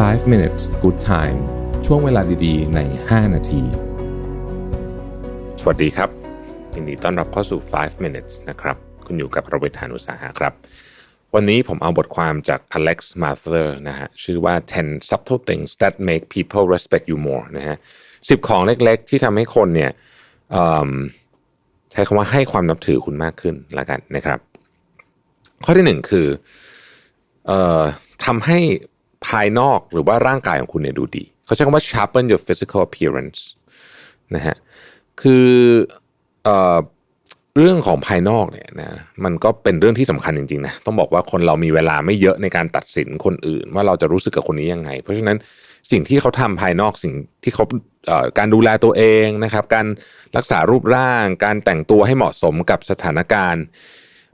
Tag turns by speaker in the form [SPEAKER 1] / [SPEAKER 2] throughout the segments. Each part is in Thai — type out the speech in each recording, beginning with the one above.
[SPEAKER 1] 5 minutes good time ช่วงเวลาดีๆ ใน 5 นาที
[SPEAKER 2] สวัสดีครับ ยินดีต้อนรับเข้าสู่ 5 minutes นะครับ คุณอยู่กับประเวทหานุสาหะครับ วันนี้ผมเอาบทความจาก Alex Mather นะฮะ ชื่อว่า 10 subtle things that make people respect you more นะฮะสิบของเล็กๆ ที่ทำให้คนเนี่ยใช้คำว่าให้ความนับถือคุณมากขึ้นล้วกันนะครับ ข้อที่หนึ่งคือออทำให้ ภายนอกหรือว่าร่างกายของคุณเนี่ยดูดี เขาใช้คำว่า sharpen your physical appearance นะฮะคือเอ่อเรื่องของภายนอกเนี่ยนะมันก็เป็นเรื่องที่สำคัญจริงๆนะต้องบอกว่าคนเรามีเวลาไม่เยอะในการตัดสินคนอื่น ว่าเราจะรู้สึกกับคนนี้ยังไง เพราะฉะนั้นสิ่งที่เขาทำภายนอกสิ่งที่เขาเอ่อการดูแลตัวเองนะครับ การรักษารูปร่าง การแต่งตัวให้เหมาะสมกับสถานการณ์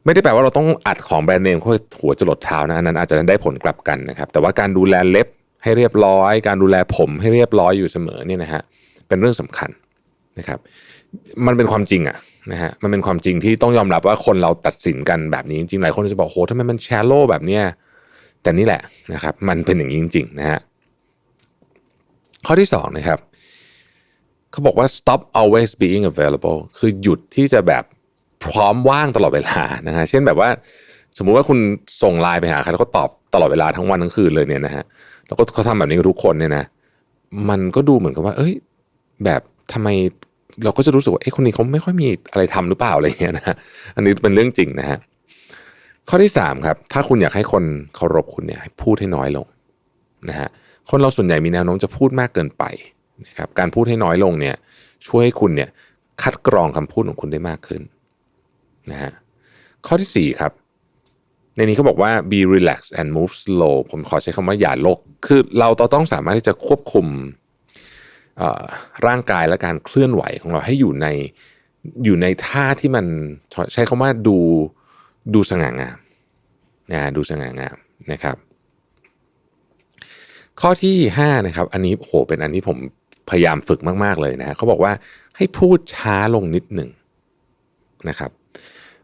[SPEAKER 2] ไม่ได้แปลว่าเราต้องอัดของแบรนด์เนมเข้าหัวจรดเท้านะอันนั้นอาจจะได้ผลกลับกันนะครับแต่ว่าการดูแลเล็บให้เรียบร้อย การดูแลผมให้เรียบร้อยอยู่เสมอเนี่ยนะฮะเป็นเรื่องสำคัญนะครับ มันเป็นความจริงอะนะฮะมันเป็นความจริงที่ต้องยอมรับว่าคนเราตัดสินกันแบบนี้จริงๆหลายคนจะบอกโหทำไมมันแชร์โลแบบเนี้ยแต่นี่แหละนะครับ มันเป็นอย่างนี้จริงๆนะฮะข้อที่สองนะครับเขาบอกว่า stop always being available คือหยุดที่จะแบบ พร้อมว่างตลอดเวลานะฮะเช่นแบบว่า สมมุติว่าคุณส่งไลน์ไปหาใครแล้วก็ตอบตลอดเวลาทั้งวันทั้งคืนเลยเนี่ยนะฮะแล้วก็เขาทำแบบนี้กับทุกคนเนี่ยนะมันก็ดูเหมือนกับว่า เอ้ย แบบทำไมเราก็จะรู้สึกว่าเอ้คนนี้เขาไม่ค่อยมีอะไรทำหรือเปล่าอะไรเงี้ยนะฮะอันนี้เป็นเรื่องจริงนะฮะข้อที่สามครับ ถ้าคุณอยากให้คนเคารพคุณเนี่ยให้พูดให้น้อยลงนะฮะคนเราส่วนใหญ่มีแนวโน้มจะพูดมากเกินไปนะครับการพูดให้น้อยลงเนี่ย ช่วยให้คุณเนี่ย คัดกรองคำพูดของคุณได้มากขึ้น นะฮะข้อที่สี่ครับ ในนี้เขาบอกว่า be relaxed and move slow ผมขอใช้คำว่าอย่าโลก คือเราต้องสามารถที่จะควบคุมร่างกายและการเคลื่อนไหวของเราให้อยู่ในอยู่ในท่าที่มันใช้คำว่าดูดูสง่างามนะดูสง่างามนะครับ ข้อที่ห้านะครับ อันนี้โหเป็นอันที่ผมพยายามฝึกมาก ๆ เลยนะเขาบอกว่าให้พูดช้าลงนิดหนึ่งนะครับ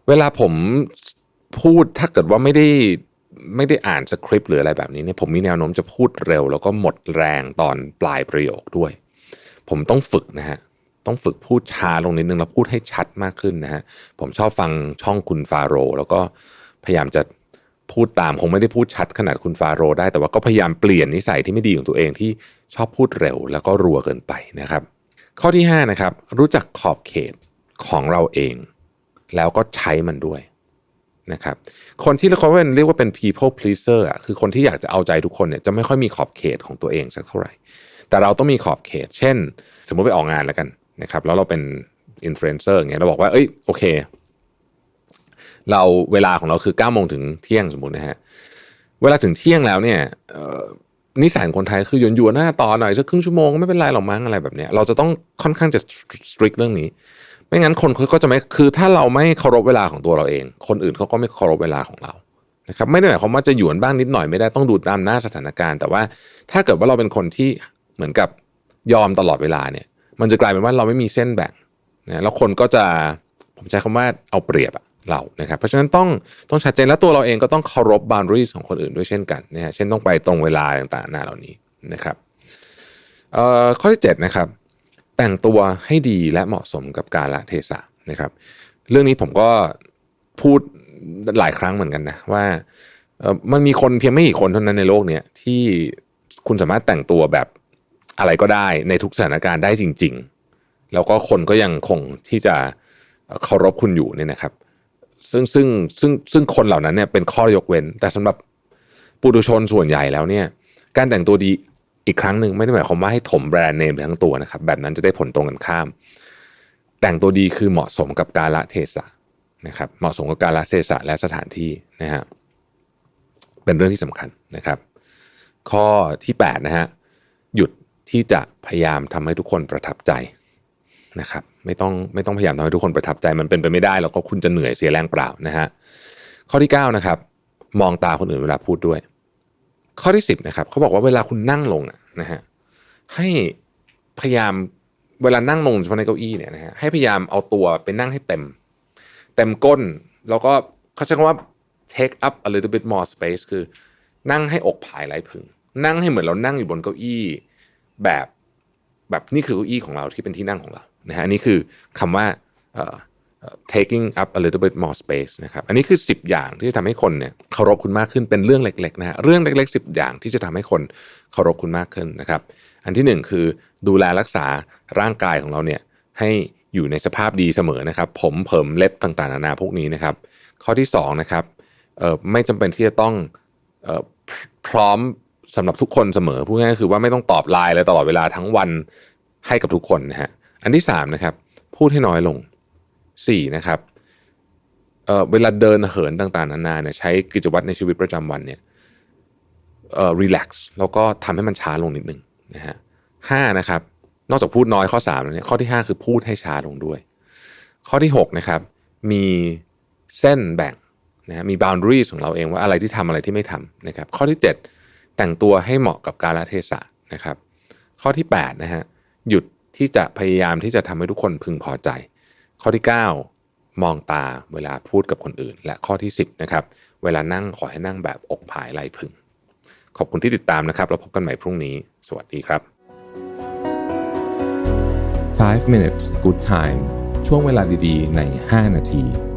[SPEAKER 2] เวลาผมพูดถ้าเกิดว่าไม่ได้ไม่ได้อ่านสคริปต์หรืออะไรแบบนี้เนี่ยผมมีแนวโน้มจะพูดเร็ว แล้วก็หมดแรงตอนปลายประโยคด้วย ผมต้องฝึกนะฮะต้องฝึกพูดช้าลงนิดนึงแล้วพูดให้ชัดมากขึ้นนะฮะผมชอบฟังช่องคุณฟาโรแล้วก็พยายามจะพูดตามคงไม่ได้พูดชัดขนาดคุณฟาโรได้แต่ว่าก็พยายามเปลี่ยนนิสัยที่ไม่ดีของตัวเองที่ชอบพูดเร็ว แล้วก็รัวเกินไปนะครับ ข้อที่5นะครับรู้จักขอบเขตของเราเอง แล้วก็ใช้มันด้วยนะครับคนที่เขาเป็นเรียกว่าเป็น people pleaser อะคือคนที่อยากจะเอาใจทุกคนเนี่ยจะไม่ค่อยมีขอบเขตของตัวเองสักเท่าไหร่ แต่เราต้องมีขอบเขต เช่น สมมติไปออกงานแล้วกันนะครับแล้วเราเป็นอินฟลูเอนเซอร์เงี้ยเราบอกว่าเอ้ยโอเค เราเวลาของเราคือ9ก้าโมงถึงเที่ยงสมมตินะฮะเวลาถึงเที่ยงแล้วเนี่ยนิสัยคนไทยคือหยวนหยวนหน้าต่อหน่อยสักครึ่งชั่วโมงก็ไม่เป็นไรหรอกมั้งอะไรแบบเนี้ยเราจะต้องค่อนข้างจะ strict เรื่องนี้ ไม่งั้นคนเขาก็จะไม่คือถ้าเราไม่เคารพเวลาของตัวเราเอง คนอื่นเขาก็ไม่เคารพเวลาของเรานะครับไม่ได้หมายความว่าจะหยวนบ้างนิดหน่อยไม่ได้ต้องดูตามหน้าสถานการณ์ แต่ว่าถ้าเกิดว่าเราเป็นคนที่เหมือนกับยอมตลอดเวลาเนี่ยมันจะกลายเป็นว่าเราไม่มีเส้นแบ่งนะแล้วคนก็จะผมใช้คำว่าเอาเปรียบเรานะครับเพราะฉะนั้นต้องต้องชัดเจนและตัวเราเองก็ต้องเคารพ boundaries ของคนอื่นด้วยเช่นกันนะฮะเช่นต้องไปตรงเวลาต่างๆหน้าเหล่านี้นะครับเอ่อข้อที่เจ็ดนะครับ แต่งตัวให้ดีและเหมาะสมกับกาลเทศะนะครับ เรื่องนี้ผมก็พูดหลายครั้งเหมือนกันนะว่ามันมีคนเพียงไม่กี่คนเท่านั้นในโลกเนี้ยที่คุณสามารถแต่งตัวแบบอะไรก็ได้ในทุกสถานการณ์ได้จริง ๆ แล้วก็คนก็ยังคงที่จะเคารพคุณอยู่เนี่ยนะครับ ซึ่งซึ่งซึ่งซึ่งคนเหล่านั้นเนี่ยเป็นข้อยกเว้น แต่สำหรับปุถุชนส่วนใหญ่แล้วเนี่ย การแต่งตัวดี อีกครั้งหนึ่งไม่ได้หมายความว่าให้ถมแบรนด์เนมไปทั้งตัวนะครับ แบบนั้นจะได้ผลตรงกันข้าม แต่งตัวดีคือเหมาะสมกับกาลเทศะนะครับ เหมาะสมกับกาลเทศะและสถานที่นะฮะเป็นเรื่องที่สำคัญนะครับ ข้อที่8นะฮะหยุดที่จะพยายามทำให้ทุกคนประทับใจนะครับ ไม่ต้องไม่ต้องพยายามทำให้ทุกคนประทับใจมันเป็นไปไม่ได้ แล้วก็คุณจะเหนื่อยเสียแรงเปล่านะฮะข้อที่9นะครับมองตาคนอื่นเวลาพูดด้วย ข้อที่10นะครับเขาบอกว่าเวลาคุณนั่งลงนะฮะให้พยายามเวลานั่งลงเฉพาะในเก้าอี้เนี่ยนะฮะให้พยายามเอาตัวไปนั่งให้เต็ม เต็มก้น แล้วก็เขาใช้คำว่า take up a little bit more space คือ นั่งให้อกผายไหลพึง นั่งให้เหมือนเรานั่งอยู่บนเก้าอี้แบบแบบนี่คือเก้าอี้ของเราที่เป็นที่นั่งของเรานะฮะอันนี้คือคำว่า taking up a little bit more space นะครับ อันนี้คือ 10 อย่างที่จะทำให้คนเนี่ยเคารพคุณมากขึ้นเป็นเรื่องเล็กๆนะฮะเรื่องเล็ก ๆ 10 อย่างที่จะทำให้คนเคารพคุณมากขึ้นนะครับ อันที่หนึ่งคือดูแลรักษาร่างกายของเราเนี่ยให้อยู่ในสภาพดีเสมอนะครับ ผมเผิมเล็บต่างๆนานาพวกนี้นะครับ ข้อที่สองนะครับไม่จำเป็นที่จะต้องออพร้อมสำหรับทุกคนเสมอพูดง่ายๆคือว่าไม่ต้องตอบไลน์เลยตลอดเวลาทั้งวันให้กับทุกคนนะฮะอันที่สามนะครับพูดให้น้อยลง สี่นะครับเเวลาเดินเหินต่างๆนานาเนี่ยใช้กิจวัตรในชีวิตประจำวันเนี่ยเอ่อรีแลกซ์แล้วก็ทำให้มันช้าลงนิดนึงนะฮะห้านะครับ นอกจากพูดน้อยข้อ3แล้วเนี่ยข้อที่ 5 คือพูดให้ช้าลงด้วย ข้อที่ 6 นะครับ มีเส้นแบ่งนะฮะมี boundaries ของเราเองว่าอะไรที่ทำอะไรที่ไม่ทำนะครับ ข้อที่ 7 แต่งตัวให้เหมาะกับกาลเทศะนะครับ ข้อที่8นะฮะหยุดที่จะพยายามที่จะทำให้ทุกคนพึงพอใจ ข้อที่ 9 มองตาเวลาพูดกับคนอื่น และข้อที่ 10นะครับเวลานั่งขอให้นั่งแบบอกผายไหลพึง ขอบคุณที่ติดตามนะครับ แล้วพบกันใหม่พรุ่งนี้ สวัสดีครับ
[SPEAKER 1] 5 minutes good time ช่วงเวลาดีๆ ใน 5 นาที